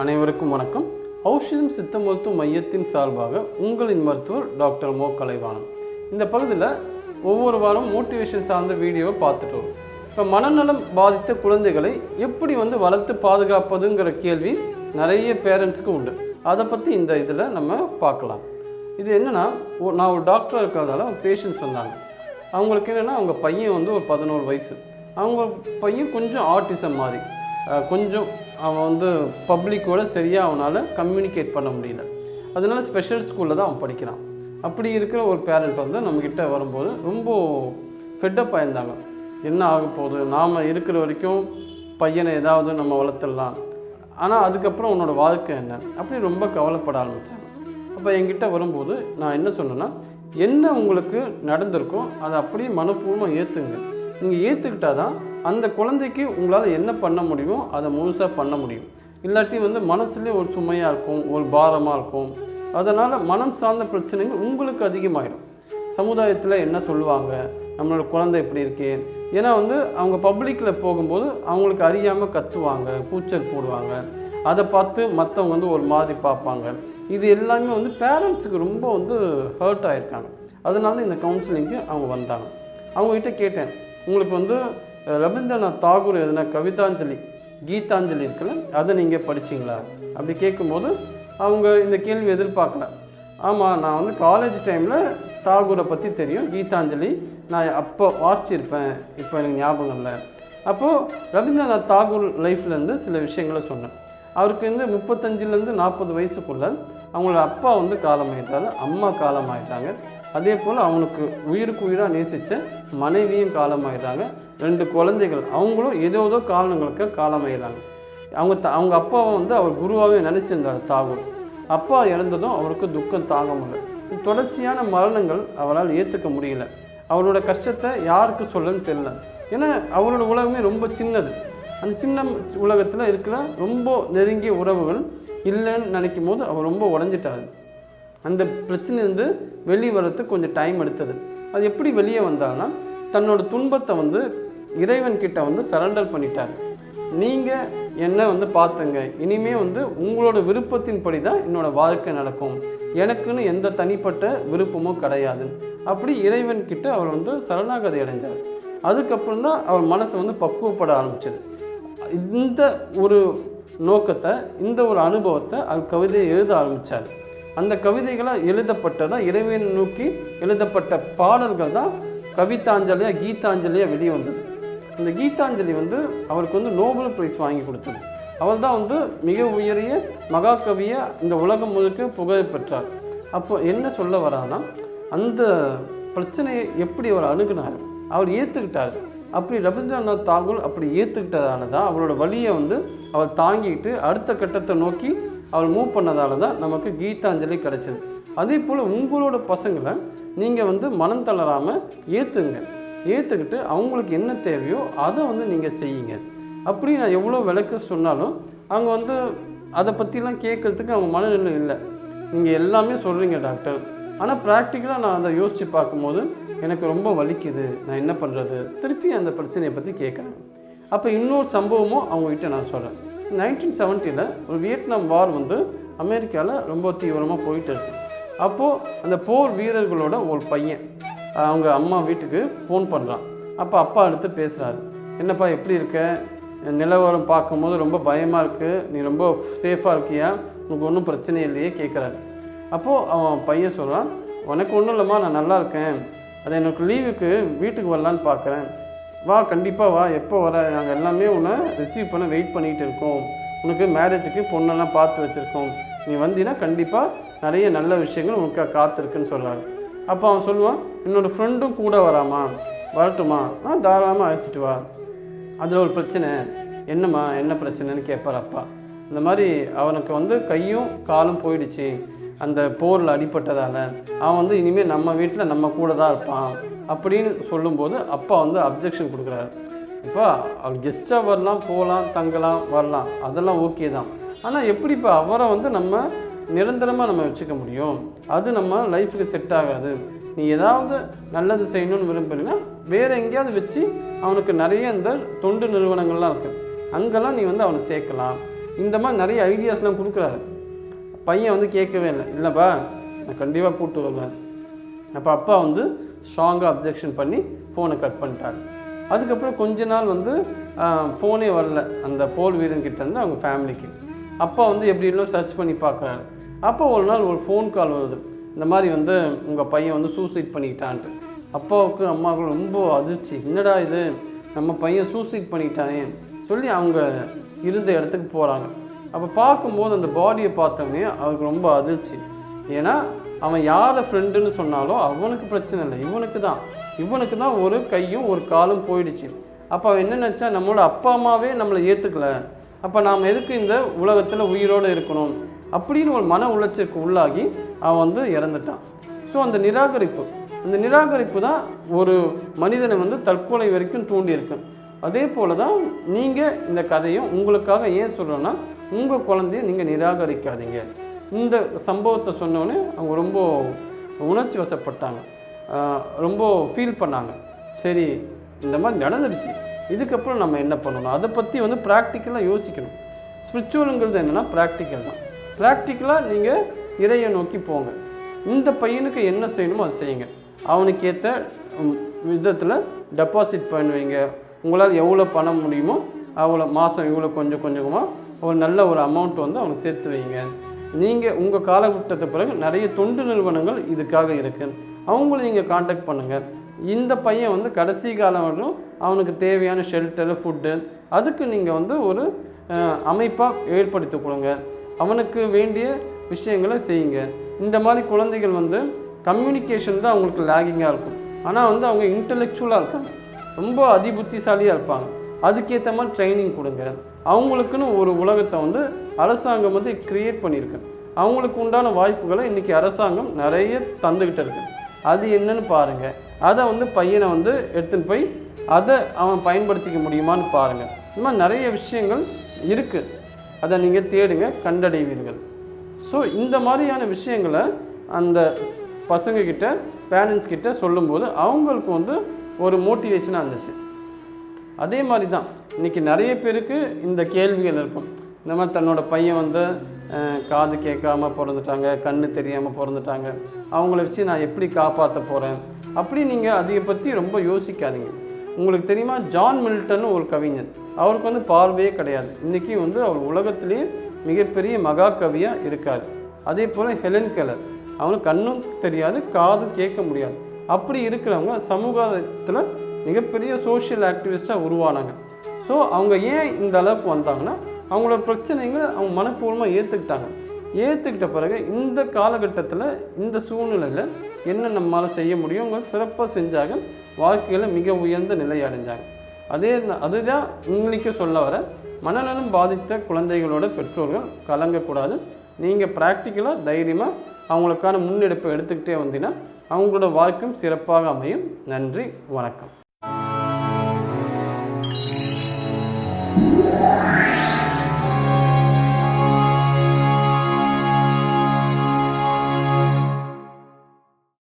அனைவருக்கும் வணக்கம். ஔஷதம் சித்த மருத்துவ மையத்தின் சார்பாக உங்களின் மருத்துவர் டாக்டர் மோ. கலைவாணன். இந்த பகுதியில் ஒவ்வொரு வாரம் மோட்டிவேஷன் சார்ந்த வீடியோவை பார்த்துட்டு வரும். இப்போ மனநலம் பாதித்த குழந்தைகளை எப்படி வந்து வளர்த்து பாதுகாப்பதுங்கிற கேள்வி நிறைய பேரண்ட்ஸுக்கு உண்டு. அதை பற்றி இந்த இதில் நம்ம பார்க்கலாம். இது என்னென்னா நான் ஒரு டாக்டராக இருக்கிறதால பேஷண்ட்ஸ் வந்தாங்க அவங்களுக்கு என்னென்னா அவங்க பையன் வந்து ஒரு பதினோரு வயசு. அவங்க பையன் கொஞ்சம் ஆர்டிசம் மாதிரி. கொஞ்சம் அவன் வந்து பப்ளிக்கோட சரியாக அவனால் கம்யூனிகேட் பண்ண முடியல. அதனால ஸ்பெஷல் ஸ்கூலில் தான் அவன் படிக்கிறான். அப்படி இருக்கிற ஒரு பேரண்ட் வந்து நம்மக்கிட்ட வரும்போது ரொம்ப ஃபெட்டப் ஆயிருந்தாங்க. என்ன ஆக போகுது? நாம் இருக்கிற வரைக்கும் பையனை ஏதாவது நம்ம வளர்த்துடலாம். ஆனால் அதுக்கப்புறம் உன்னோட வாழ்க்கை என்ன? அப்படி ரொம்ப கவலைப்பட ஆரம்பித்தாங்க அப்போ என்கிட்ட வரும்போது நான் என்ன சொன்னேன்னா என்ன உங்களுக்கு நடந்திருக்கோ அதை அப்படியே மனப்பூர்வமாக ஏற்றுங்க நீங்கள் ஏற்றுக்கிட்டா தான் அந்த குழந்தைக்கு உங்களால் என்ன பண்ண முடியுமோ அதை முழுசாக பண்ண முடியும். இல்லாட்டி வந்து மனசுலேயே ஒரு சுமையாக இருக்கும் ஒரு பாரமாக இருக்கும். அதனால் மனம் சார்ந்த பிரச்சனைகள் உங்களுக்கு அதிகமாகிடும் சமுதாயத்தில் என்ன சொல்லுவாங்க? நம்மளோட குழந்தை எப்படி இருக்கு. ஏன்னா வந்து அவங்க பப்ளிக்கில் போகும்போது அவங்களுக்கு அறியாமல் கத்துவாங்க கூச்சல் போடுவாங்க. அதை பார்த்து மற்றவங்க வந்து ஒரு மாதிரி பார்ப்பாங்க. இது எல்லாமே வந்து பேரண்ட்ஸுக்கு ரொம்ப வந்து ஹர்ட் ஆகிருக்காங்க அதனால இந்த கவுன்சிலிங்க்கு அவங்க வந்தாங்க. அவங்ககிட்ட கேட்டேன். உங்களுக்கு வந்து ரவீந்திரநாத் தாகூர் எதுனா கவிதாஞ்சலி கீதாஞ்சலி இருக்குல்ல அதை நீங்கள் படிச்சீங்களா? அப்படி கேட்கும்போது அவங்க இந்த கேள்வி எதிர்பார்க்கல. ஆமாம் நான் வந்து காலேஜ் டைமில் தாகூரை பற்றி தெரியும் கீதாஞ்சலி. நான் அப்போ வாசிச்சிருப்பேன் இப்போ எனக்கு ஞாபகம் இல்லை. அப்போது ரவீந்திரநாத் தாகூர் லைஃப்லேருந்து சில விஷயங்களை சொன்னேன். அவருக்கு வந்து முப்பத்தஞ்சிலேருந்து நாற்பது வயசுக்குள்ள அவங்களோட அப்பா வந்து காலமாயிட்டாரு அம்மா காலமாயிட்டாங்க. அதே போல் அவனுக்கு உயிருக்கு உயிராக நேசித்த மனைவியும் காலமாயிடுறாங்க. ரெண்டு குழந்தைகள் அவங்களும் ஏதோ ஏதோ காரணங்களுக்கு காலமாயிடுறாங்க. அவங்க த அவங்க அப்பாவை வந்து அவர் குருவாகவே நினச்சிருந்தார் தாகூர். அப்பா இறந்ததும் அவருக்கு துக்கம் தாங்க முடியல. தொடர்ச்சியான மரணங்கள் அவரால் ஏற்றுக்க முடியல. அவரோட கஷ்டத்தை யாருக்கு சொல்லன்னு தெரியல. ஏன்னா அவரோட உலகமே ரொம்ப சின்னது. அந்த சின்ன உலகத்தில் இருக்கிற ரொம்ப நெருங்கிய உறவுகள் இல்லைன்னு நினைக்கும் போது அவர் ரொம்ப உடஞ்சிட்டாரு. அந்த பிரச்சனையிலேருந்து வெளியே வர்றதுக்கு கொஞ்சம் டைம் எடுத்தது. அது எப்படி வெளியே வந்தாங்கன்னா தன்னோட துன்பத்தை வந்து இறைவன் கிட்ட வந்து சரண்டர் பண்ணிட்டார். நீங்கள் என்ன வந்து பார்த்துங்க. இனிமே வந்து உங்களோட விருப்பத்தின்படி தான் என்னோட வாழ்க்கை நடக்கும். எனக்குன்னு எந்த தனிப்பட்ட விருப்பமும் கிடையாது. அப்படி இறைவன் கிட்ட அவர் வந்து சரணாகதி அடைஞ்சார். அதுக்கப்புறம் தான் அவர் மனசு வந்து பக்குவப்பட ஆரம்பிச்சது. இந்த ஒரு நோக்கத்தை இந்த ஒரு அனுபவத்தை அவர் கவிதையை எழுத ஆரம்பித்தார் அந்த கவிதைகளாக எழுதப்பட்டதான் இறைவனை நோக்கி எழுதப்பட்ட பாடல்கள் தான் கவிதாஞ்சலியாக கீதாஞ்சலியாக வெளியே வந்தது. இந்த கீதாஞ்சலி வந்து அவருக்கு வந்து நோபல் பிரைஸ் வாங்கி கொடுத்தது. அவர் தான் வந்து மிக உயரிய மகாகவியை இந்த உலகம் முழுக்க புகழ் பெற்றார். அப்போ என்ன சொல்ல வரானா அந்த பிரச்சனையை எப்படி அவர் அணுகுனார்? அவர் ஏற்றுக்கிட்டார் அப்படி ரவீந்திரநாத் தாகூர் அப்படி ஏற்றுக்கிட்டதால தான் அவரோட வழியை வந்து அவர் தாங்கிட்டு அடுத்த கட்டத்தை நோக்கி அவர் மூவ் பண்ணதால தான் நமக்கு கீதாஞ்சலி கிடைச்சது. அதே போல் உங்களோட பசங்களை நீங்கள் வந்து மனம் தளராமல் ஏற்றுங்க ஏற்றுக்கிட்டு அவங்களுக்கு என்ன தேவையோ அதை வந்து நீங்கள் செய்யுங்க. அப்படி நான் எவ்வளோ விளக்க சொன்னாலும் அவங்க வந்து அதை பற்றிலாம் கேட்குறதுக்கு அவங்க மனநிலை இல்லை. நீங்கள் எல்லாமே சொல்கிறீங்க டாக்டர். ஆனால் ப்ராக்டிக்கலாக நான் அதை யோசித்து பார்க்கும்போது எனக்கு ரொம்ப வலிக்குது. நான் என்ன பண்ணுறது திருப்பி அந்த பிரச்சனையை பற்றி கேட்குறேன். அப்போ இன்னொரு சம்பவமும் அவங்ககிட்ட நான் சொல்கிறேன் நைன்டீன் செவன்ட்டியில் ஒரு வியட்நாம் வார் வந்து அமெரிக்காவில் ரொம்ப தீவிரமாக போயிட்டு இருக்கு. அப்போது அந்த போர் வீரர்களோட ஒரு பையன் அவங்க அம்மா வீட்டுக்கு ஃபோன் பண்ணுறான் அப்போ அப்பா எடுத்து பேசுகிறாரு என்னப்பா எப்படி இருக்க? நிலவரம் பார்க்கும்போது ரொம்ப பயமாக இருக்குது நீ ரொம்ப சேஃபாக இருக்கியா? உனக்கு ஒன்றும் பிரச்சனை இல்லையே? கேட்குறாரு அப்போது அவன் பையன் சொல்கிறான் உனக்கு ஒன்றும் இல்லைம்மா நான் நல்லா இருக்கேன். அது எனக்கு லீவுக்கு வீட்டுக்கு வரலான்னு பார்க்குறேன் வா கண்டிப்பாக வா. எப்போ வர? நாங்கள் எல்லாமே உன்னை ரிசீவ் பண்ண வெயிட் பண்ணிகிட்டு இருக்கோம். உனக்கு மேரேஜுக்கு பொண்ணெல்லாம் பார்த்து வச்சுருக்கோம். நீ வந்தீங்கன்னா கண்டிப்பாக நிறைய நல்ல விஷயங்கள் உனக்கு காத்திருக்குன்னு சொல்கிறாரு அப்போ அவன் சொல்லுவான் என்னோட ஃப்ரெண்டும் கூட வராமா? வரட்டுமா? ஆ தாராளமாக அழைச்சிட்டு வா. அதில் ஒரு பிரச்சனை. என்னம்மா என்ன பிரச்சனைன்னு கேட்பார் அப்பா. இந்த மாதிரி அவனுக்கு வந்து கையும் காலும் போயிடுச்சு. அந்த போரில் அடிபட்டதால் அவன் வந்து இனிமேல் நம்ம வீட்டில் நம்ம கூட தான் இருப்பான் அப்படின்னு சொல்லும்போது அப்பா வந்து அப்ஜெக்ஷன் கொடுக்குறாரு. இப்போ அவர் கெஸ்ட்டாக வரலாம் போகலாம் தங்கலாம் வரலாம். அதெல்லாம் ஓகே தான். ஆனால் எப்படி இப்போ அவரை வந்து நம்ம நிரந்தரமாக நம்ம வச்சுக்க முடியும்? அது நம்ம லைஃபுக்கு செட் ஆகாது. நீ ஏதாவது நல்லது செய்யணும்னு விரும்புறீங்கன்னா வேறு எங்கேயாவது வச்சு அவனுக்கு நிறைய இந்த தொண்டு நிறுவனங்கள்லாம் இருக்குது அங்கெல்லாம் நீ வந்து அவனை சேர்க்கலாம். இந்த மாதிரி நிறைய ஐடியாஸ்லாம் கொடுக்குறாரு. பையன் வந்து கேட்கவே இல்லை. இல்லைப்பா நான் கண்டிப்பாக கூப்பிட்டு வருவேன். அப்போ அப்பா வந்து ஸ்ட்ராங்காக அப்ஜெக்ஷன் பண்ணி ஃபோனை கட் பண்ணிட்டார். அதுக்கப்புறம் கொஞ்ச நாள் வந்து ஃபோனே வரல. அந்த போல் வீரன் இருந்து அவங்க ஃபேமிலிக்கு அப்பா வந்து எப்படி எல்லாம் சர்ச் பண்ணி பார்க்குறாரு. அப்போ ஒரு நாள் ஒரு ஃபோன் கால் வருது. இந்த மாதிரி வந்து உங்கள் பையன் வந்து சூசைட் பண்ணிக்கிட்டான்ட்டு அப்பாவுக்கு அம்மாவுக்கு ரொம்ப அதிர்ச்சி. என்னடா இது? நம்ம பையன் சூசைட் பண்ணிக்கிட்டானே சொல்லி அவங்க இருந்த இடத்துக்கு போகிறாங்க அப்போ பார்க்கும்போது அந்த பாடியை பார்த்தோன்னே அவருக்கு ரொம்ப அதிர்ச்சி. ஏன்னா அவன் யாரை ஃப்ரெண்டுன்னு சொன்னாலும் அவனுக்கு பிரச்சனை இல்லை. இவனுக்கு தான் இவனுக்கு தான் ஒரு கையும் ஒரு காலும் போயிடுச்சு. அப்போ அவன் என்ன நினச்சா நம்மளோட அப்பா அம்மாவே நம்மளை ஏற்றுக்கல அப்போ நாம் எதுக்கு இந்த உலகத்தில் உயிரோடு இருக்கணும்? அப்படின்னு ஒரு மன உளைச்சலுக்கு உள்ளாகி அவன் வந்து இறந்துட்டான். ஸோ அந்த நிராகரிப்பு. அந்த நிராகரிப்பு தான் ஒரு மனிதனை வந்து தற்கொலை வரைக்கும் தூண்டியிருக்கு. அதே போல தான் நீங்கள் இந்த கதையும் உங்களுக்காக ஏன் சொல்கிறேன்னா உங்கள் குழந்தைய நீங்கள் நிராகரிக்காதீங்க. இந்த சம்பவத்தை சொன்னோன்னே அவங்க ரொம்ப உணர்ச்சி வசப்பட்டாங்க. ரொம்ப ஃபீல் பண்ணாங்க. சரி இந்த மாதிரி நடந்துடுச்சு. இதுக்கப்புறம் நம்ம என்ன பண்ணணும்? அதை பற்றி வந்து ப்ராக்டிக்கலாக யோசிக்கணும். ஸ்பிரிச்சுவலுங்கிறது என்னென்னா ப்ராக்டிக்கல் தான். ப்ராக்டிக்கலாக நீங்கள் இறையை நோக்கி போங்க. இந்த பையனுக்கு என்ன செய்யணுமோ அதை செய்யுங்க. அவனுக்கு ஏற்ற விதத்தில் டெபாசிட் பண்ணுவீங்க. உங்களால் எவ்வளோ பணம் முடியுமோ அவ்வளோ மாதம் இவ்வளோ கொஞ்சம் கொஞ்சமாக ஒரு நல்ல ஒரு அமௌண்ட் வந்து அவங்க சேர்த்து வைங்க. நீங்கள் உங்கள் காலகட்டத்தை பிறகு நிறைய தொண்டு நிறுவனங்கள் இதுக்காக இருக்குது அவங்கள நீங்கள் காண்டாக்ட் பண்ணுங்கள் இந்த பையன் வந்து கடைசி காலம் வரையும் அவனுக்கு தேவையான ஷெல்டரு ஃபுட்டு அதுக்கு நீங்கள் வந்து ஒரு அமைப்பாக ஏற்படுத்தி கொடுங்க. அவனுக்கு வேண்டிய விஷயங்களை செய்யுங்க. இந்த மாதிரி குழந்தைகள் வந்து கம்யூனிகேஷன் தான் அவங்களுக்கு லேகிங்காக இருக்கும். ஆனால் வந்து அவங்க இன்டெலெக்சுவலாக இருக்காங்க. ரொம்ப அதிபுத்திசாலியாக இருப்பாங்க. அதுக்கேற்ற மாதிரி ட்ரைனிங் கொடுங்க. அவங்களுக்குன்னு ஒரு உலகத்தை வந்து அரசாங்கம் வந்து கிரியேட் பண்ணியிருக்கு. அவங்களுக்கு உண்டான வாய்ப்புகளை இன்றைக்கி அரசாங்கம் நிறைய தந்துக்கிட்டு இருக்கு. அது என்னன்னு பாருங்கள் அதை வந்து பையனை வந்து எடுத்துன்னு போய் அதை அவன் பயன்படுத்திக்க முடியுமான்னு பாருங்கள் இந்த மாதிரி நிறைய விஷயங்கள் இருக்குது அதை நீங்கள் தேடுங்க கண்டடைவீர்கள். ஸோ இந்த மாதிரியான விஷயங்களை அந்த பசங்கக்கிட்ட பேரண்ட்ஸ் கிட்ட சொல்லும்போது அவங்களுக்கு வந்து ஒரு மோட்டிவேஷனாக இருந்துச்சு. அதே மாதிரி தான் இன்றைக்கி நிறைய பேருக்கு இந்த கேள்விகள் இருக்கும். இந்த மாதிரி தன்னோட பையன் வந்து காது கேட்காம பிறந்துட்டாங்க கண்ணு தெரியாமல் பிறந்துட்டாங்க. அவங்கள வச்சு நான் எப்படி காப்பாற்ற போகிறேன் அப்படி நீங்கள் அதை பற்றி ரொம்ப யோசிக்காதீங்க. உங்களுக்கு தெரியுமா? ஜான் மில்டன் ஒரு கவிஞர். அவருக்கு வந்து பார்வையே கிடையாது. இன்றைக்கி வந்து அவர் உலகத்திலேயே மிகப்பெரிய மகா கவியாக இருக்கார். அதே போல் ஹெலன் கெலர் அவங்களுக்கு கண்ணும் தெரியாது காதும் கேட்க முடியாது. அப்படி இருக்கிறவங்க சமூகத்தில் மிகப்பெரிய சோஷியல் ஆக்டிவிஸ்ட்டாக உருவானாங்க. ஸோ அவங்க ஏன் இந்த அளவுக்கு வந்தாங்கன்னா அவங்களோட பிரச்சனைகளை அவங்க மனப்பூர்வமாக ஏற்றுக்கிட்டாங்க ஏற்றுக்கிட்ட பிறகு இந்த காலகட்டத்தில் இந்த சூழ்நிலையில் என்ன நம்மளால் செய்ய முடியும் அவங்க சிறப்பாக செஞ்சாங்க. வாழ்க்கையில் மிக உயர்ந்த நிலை அடைஞ்சாங்க. அதே அதுதான் உங்களுக்கு சொல்ல வர மனநலம் பாதித்த குழந்தைகளோட பெற்றோர்கள் கலங்கக்கூடாது. நீங்கள் ப்ராக்டிக்கலாக தைரியமாக அவங்களுக்கான முன்னெடுப்பை எடுத்துக்கிட்டே வந்தீங்கன்னா அவங்களோட வாழ்க்கையும் சிறப்பாக அமையும். நன்றி வணக்கம். Yeah.